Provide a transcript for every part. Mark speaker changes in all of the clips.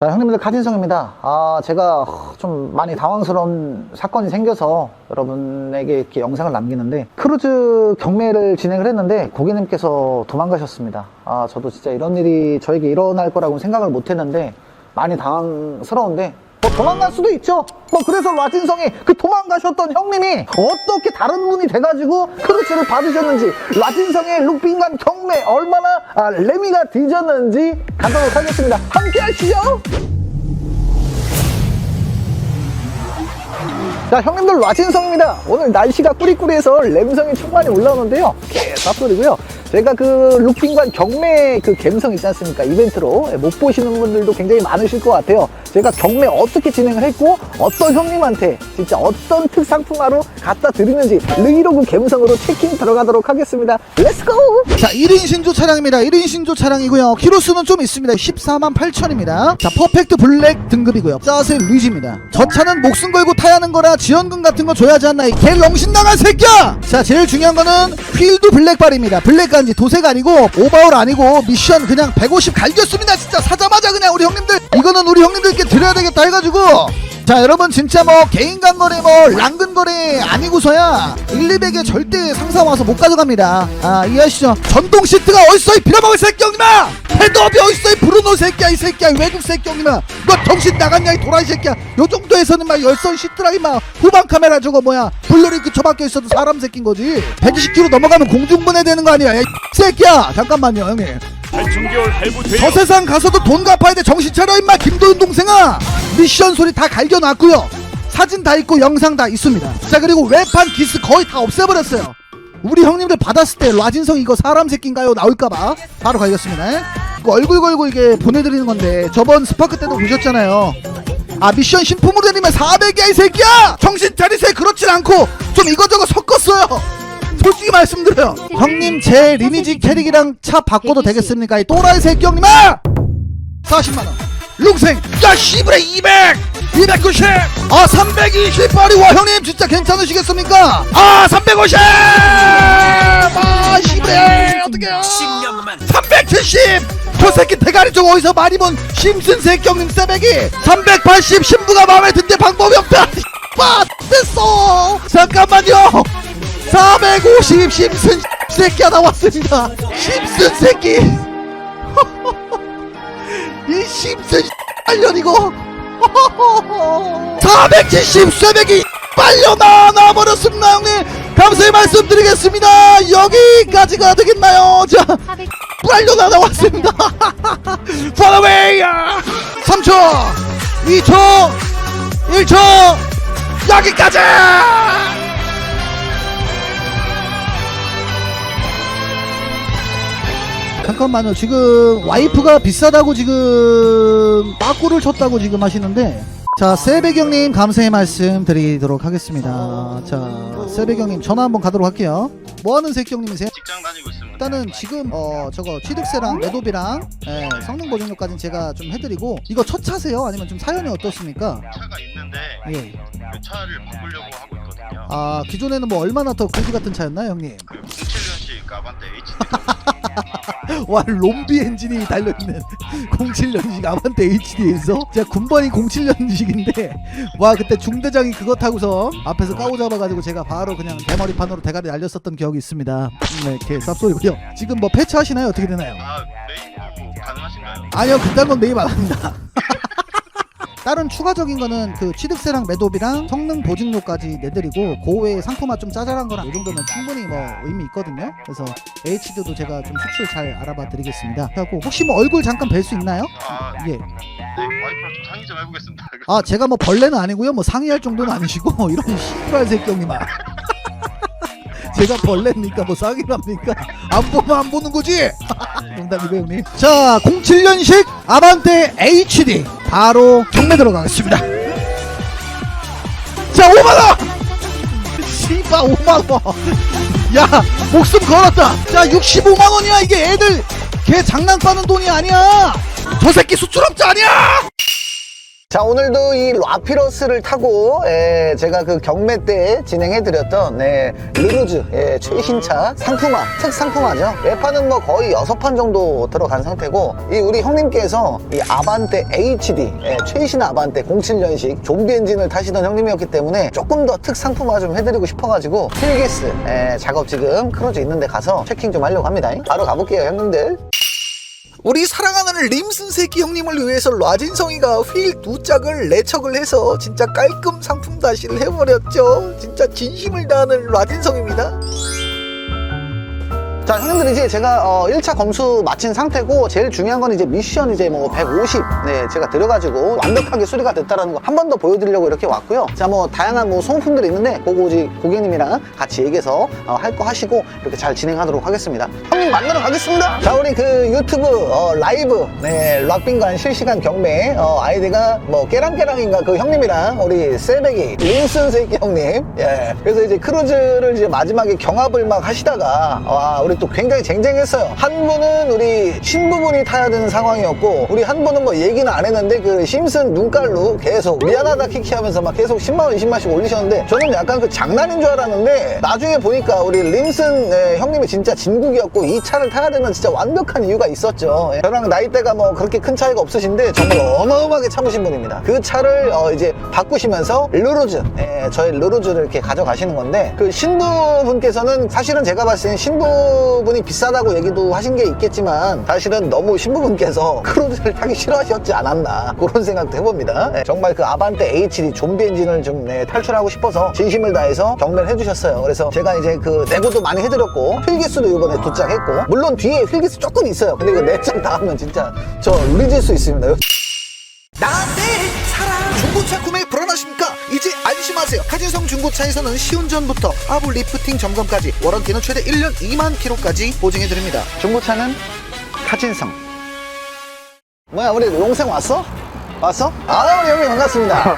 Speaker 1: 자, 형님들 카진성입니다. 아, 제가 좀 많이 당황스러운 사건이 생겨서 여러분에게 이렇게 영상을 남기는데 크루즈 경매를 진행을 했는데 고객님께서 도망가셨습니다. 아, 저도 진짜 이런 일이 저에게 일어날 거라고 생각을 못 했는데 많이 당황스러운데 뭐 도망갈 수도 있죠. 뭐 그래서 라진성이 그 도망가셨던 형님이 어떻게 다른 분이 돼가지고 크루즈를 받으셨는지 라진성의 룩빈관 경매 얼마나 아, 레미가 뒤졌는지 가도록 하겠습니다. 함께 하시죠. 자 형님들 라진성입니다. 오늘 날씨가 꾸리꾸리해서 램성이 충분히 올라오는데요. 개쌉소리고요. 제가 그 룩빈관 경매 그 갬성 있지 않습니까? 이벤트로. 못 보시는 분들도 굉장히 많으실 것 같아요. 제가 경매 어떻게 진행을 했고 어떤 형님한테 진짜 어떤 특상품화로 갖다 드리는지 르이로그 갬성으로 체킹 들어가도록 하겠습니다. 렛츠고!
Speaker 2: 자 1인 신조 차량입니다. 1인 신조 차량이고요. 키로수는 좀 있습니다. 14만 8천입니다. 자 퍼펙트 블랙 등급이고요. 짜세 루이지입니다. 저 차는 목숨 걸고 타야 하는 거라 지원금 같은 거 줘야지 않나. 이 개 렁신 나간 새끼야! 자 제일 중요한 거는 휠도 블랙발입니다. 블랙 간지 도색 아니고 오버올 아니고 미션 그냥 150 갈겼습니다 진짜. 사자마자 그냥 우리 형님들. 이거는 우리 형님들께 드려야 되겠다 해가지고. 자 여러분 진짜 뭐 개인 간거래 뭐 랑근 거래 아니고서야 1, 200에 절대 상사 와서 못 가져갑니다. 아 이해하시죠? 전동 시트가 이 빌어먹을 새끼 형님아 헤드업이 어딨어? 이 브루노 새끼야 이 새끼야 이 외국 새끼 형님아 너 정신 나갔냐 이 도라이 새끼야. 요 정도에서는 막 열선 시트랑 이막. 후방 카메라 저거 뭐야. 블루링크 처박혀 있어도 사람 새끼인 거지. 120km 넘어가면 공중분해 되는 거 아니야 야, 이 새끼야. 잠깐만요 형님.
Speaker 3: 중개월 할부
Speaker 2: 저 세상 가서도 돈 갚아야 돼. 정신 차려 임마. 김도윤 동생아. 미션 소리 다 갈겨놨고요. 사진 다 있고 영상 다 있습니다. 자 그리고 외판 기스 거의 다 없애버렸어요. 우리 형님들 받았을 때 라진성 이거 사람 새끼인가요? 나올까봐. 바로 가겠습니다 이거 얼굴 걸고 이게 보내드리는 건데 저번 스파크 때도 보셨잖아요. 아 미션 신품으로 내리면 400이야 이 새끼야! 정신 차리세요. 그렇진 않고 좀 이거저거 섞었어요. 솔직히 말씀드려요. 형님 제 리니지 캐릭이랑 차 바꿔도 되겠습니까? 이 또라이 새끼 형님아! 40만원. 룽생. 야 씨부레 200 290 아 320 빨리 와 형님 진짜 괜찮으시겠습니까? 아 350 아 씨부레 어떡해요? 370 저 새끼 대가리 좀 어디서 많이 본 심슨 새끼 형님 새배기 380 신부가 마음에 든데 방법이 없다. 빠 됐어. 잠깐만요. 450 심슨 새끼가 나왔습니다. 심슨 새끼. 이 심슨 빨년 이거. 470 쇠백이 빨려 나 나 버렸습니다 형님. 감사의 말씀드리겠습니다. 여기까지가 되겠나요? 자 빨려 나 나왔습니다 팔로웨이 3초 2초 1초 여기까지 잠깐만요. 지금 와이프가 비싸다고 지금 빠꾸를 쳤다고 지금 하시는데 자 세배경님 감사의 말씀 드리도록 하겠습니다. 자 세배경님 전화 한번 가도록 할게요. 뭐하는 새끼 형님이세요?
Speaker 3: 직장 다니고 있습니다.
Speaker 2: 일단은 지금 어 저거 취득세랑 매도비랑 예, 성능 보증료까지는 제가 좀 해드리고 이거 첫 차세요? 아니면 좀 사연이 어떻습니까?
Speaker 3: 차가 있는데
Speaker 2: 예.
Speaker 3: 그 차를 바꾸려고 하고 있거든요.
Speaker 2: 아 기존에는 뭐 얼마나 더 거지 같은 차였나요, 형님?
Speaker 3: 그 07년식 아반떼 HD
Speaker 2: 와 롬비 엔진이 달려있는 07년식 아반떼 HD에서? 제가 군번이 07년식인데. 와 그때 중대장이 그거 타고서 앞에서 까고 잡아가지고 제가 바로 그냥 대머리판으로 대가리 날렸었던 기억이 있습니다. 네 이렇게 쌉소리고요. 지금 뭐 패치 하시나요? 어떻게 되나요?
Speaker 3: 아 메인 가능하신가요?
Speaker 2: 아니요 그딴 건 매입 안 합니다 다른 추가적인 거는 그 취득세랑 매도비랑 성능 보증료까지 내드리고 그 외에 상품화 좀 짜잘한 거랑 이 정도면 충분히 뭐 의미 있거든요. 그래서 HD도 제가 좀 수출 잘 알아봐 드리겠습니다. 하고 혹시 뭐 얼굴 잠깐 뵐 수 있나요?
Speaker 3: 아,
Speaker 2: 예.
Speaker 3: 네 와이프랑 좀 상의 좀 해보겠습니다.
Speaker 2: 아 제가 뭐 벌레는 아니고요. 뭐 상의할 정도는 아니시고 이런 씨발 새끼 형님아 제가 벌레입니까? 뭐 합니까? 안 보면 안 보는 거지? 농담이고 형님. 자 07년식 아반떼 HD 바로 경매 들어가겠습니다. 자 5만원! 씨발 5만원! 야 목숨 걸었다. 자 65만원이야 이게. 애들 걔 장난빠는 돈이 아니야. 저 새끼 수출업자 아니야
Speaker 1: 자 오늘도 이 라피러스를 타고 예, 제가 그 경매 때 진행해드렸던 네, 르루즈 예, 최신차 상품화 특상품화죠. 외판은 뭐 거의 여섯 판 정도 들어간 상태고 이 우리 형님께서 이 아반떼 HD 예, 최신 아반떼 07년식 좀비 엔진을 타시던 형님이었기 때문에 조금 더 특상품화 좀 해드리고 싶어가지고 필기스 예, 작업 지금 크루즈 있는데 가서 체킹 좀 하려고 합니다. 바로 가볼게요 형님들 우리 사랑하는 림슨 새끼 형님을 위해서 라진성이가 휠 두 짝을 내척을 해서 진짜 깔끔 상품 다시를 해버렸죠. 진짜 진심을 다하는 라진성입니다. 자, 형님들 이제 제가 어, 1차 검수 마친 상태고 제일 중요한 건 이제 미션 이제 뭐 150, 네, 제가 들여가지고 완벽하게 수리가 됐다라는 거 한 번 더 보여드리려고 이렇게 왔고요. 자, 뭐 다양한 뭐 소모품들이 있는데 그거 이제 고객님이랑 같이 얘기해서 어, 할거 하시고 이렇게 잘 진행하도록 하겠습니다. 형님 만나러 가겠습니다. 자, 우리 그 유튜브 어, 라이브 네, 락빈관 실시간 경매 어, 아이디가 뭐 깨랑깨랑인가 그 형님이랑 우리 셀백이 린슨 새끼 형님 예. 그래서 이제 크루즈를 이제 마지막에 경합을 막 하시다가 와 우리 또 굉장히 쟁쟁했어요. 한 분은 우리 신부분이 타야 되는 상황이었고 우리 한 분은 뭐 얘기는 안 했는데 그 심슨 눈깔로 계속 미안하다 키키 하면서 막 계속 10만 원 20만 원씩 올리셨는데 저는 약간 그 장난인 줄 알았는데 나중에 보니까 우리 림슨 예, 형님이 진짜 진국이었고 이 차를 타야 되는 진짜 완벽한 이유가 있었죠. 예. 저랑 나이대가 뭐 그렇게 큰 차이가 없으신데 정말 어마어마하게 참으신 분입니다. 그 차를 어, 이제 바꾸시면서 르루즈 예, 저희 르루즈를 이렇게 가져가시는 건데 그 신부분께서는 사실은 제가 봤을 때 신부 분이 비싸다고 얘기도 하신 게 있겠지만 사실은 너무 신부분께서 크루즈를 타기 싫어하셨지 않았나 그런 생각도 해봅니다. 예, 정말 그 아반떼 HD 좀비 엔진을 좀 네, 탈출하고 싶어서 진심을 다해서 경매를 해주셨어요. 그래서 제가 이제 그 내고도 많이 해드렸고 필기수도 이번에 두장 했고 물론 뒤에 필기수 조금 있어요. 근데 이거 네장 다 하면 진짜 저 리질 수 있습니다. 나한테 사랑 중고차 구매 불안하십니까? 이제 안심하세요. 카진성 중고차에서는 시운전부터 아부 리프팅 점검까지 워런티는 최대 1년 2만 킬로까지 보증해드립니다. 중고차는 카진성. 뭐야 우리 용생 왔어? 왔어? 아 형님 반갑습니다.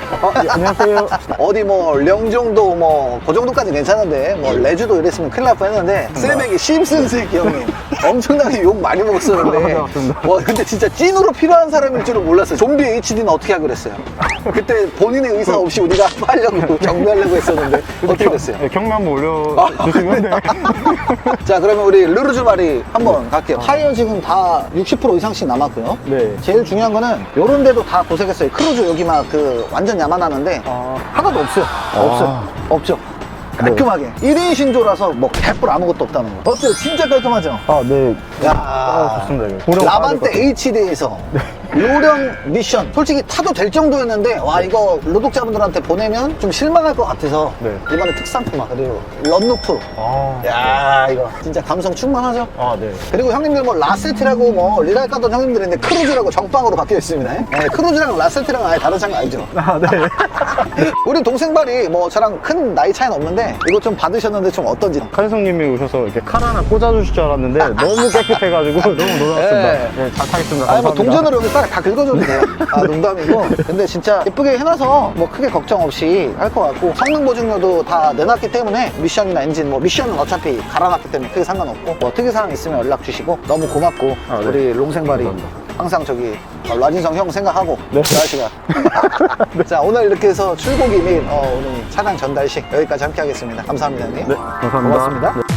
Speaker 4: 안녕하세요.
Speaker 1: 어디 뭐 령정도 뭐 그 정도까지 괜찮은데 뭐 레주도 이랬으면 큰일 날 뻔했는데 쓰레기 심슨 새끼 형님 엄청나게 욕 많이 먹었었는데
Speaker 4: 네, 맞습니다.
Speaker 1: 와 근데 진짜 찐으로 필요한 사람일 줄은 몰랐어요 좀비 HD는 어떻게 하기로 했어요 그때 본인의 의사 없이 우리가 하려고 경매하려고 했었는데 어떻게 됐어요
Speaker 4: 네, 경매 한번 올려주시면 네.
Speaker 1: 자 그러면 우리 르르즈 마리 한번 갈게요 타이어 지금 다 60% 이상씩 남았고요
Speaker 4: 네.
Speaker 1: 제일 중요한 거는 요런 데도 다 도색했어요. 크루즈 여기 막 그 완전 야만하는데
Speaker 4: 아.
Speaker 1: 하나도 없어요. 없어요. 없죠. 깔끔하게. 1인 신조라서 뭐 개뿔 아무것도 없다는 거. 어때요? 진짜 깔끔하죠?
Speaker 4: 아, 네.
Speaker 1: 야.
Speaker 4: 아, 좋습니다. 이거. 보령
Speaker 1: 라반떼 HD에서 요령 미션 솔직히 타도 될 정도였는데 와 이거 구독자분들한테 보내면 좀 실망할 것 같아서
Speaker 4: 네.
Speaker 1: 이번에 특상품화 그리고 런노 프로
Speaker 4: 아,
Speaker 1: 야 이거 진짜 감성 충만하죠
Speaker 4: 아, 네.
Speaker 1: 그리고 형님들 뭐 라세티라고 뭐 리랄 까던 형님들인데 크루즈라고 정빵으로 바뀌어 있습니다 네, 크루즈랑 라세티랑 아예 다른 차가 아니죠
Speaker 4: 아, 네.
Speaker 1: 우리 동생발이 뭐 저랑 큰 나이 차이는 없는데 이거 좀 받으셨는데 좀 어떤지
Speaker 4: 카이성님이 오셔서 이렇게 칼 하나 꽂아주실 줄 알았는데 너무 깨끗해가지고 너무 놀랐습니다.
Speaker 1: 네.
Speaker 4: 네, 잘 타겠습니다.
Speaker 1: 아니 뭐
Speaker 4: 감사합니다.
Speaker 1: 동전으로 여기 딱다 긁어줘도 돼요 아 농담이고 근데 진짜 예쁘게 해놔서 뭐 크게 걱정 없이 할 것 같고 성능 보증료도 다 내놨기 때문에 미션이나 엔진 뭐 미션은 어차피 갈아놨기 때문에 크게 상관없고 뭐 특이사항 있으면 연락 주시고 너무 고맙고
Speaker 4: 아, 네.
Speaker 1: 우리 롱생발이
Speaker 4: 감사합니다.
Speaker 1: 항상 저기 어, 라진성 형 생각하고
Speaker 4: 네.
Speaker 1: 그 아저씨가 자 오늘 이렇게 해서 출고기 및 어, 오늘 차량 전달식 여기까지 함께 하겠습니다 감사합니다 형님
Speaker 4: 네, 감사합니다.
Speaker 1: 고맙습니다
Speaker 4: 네.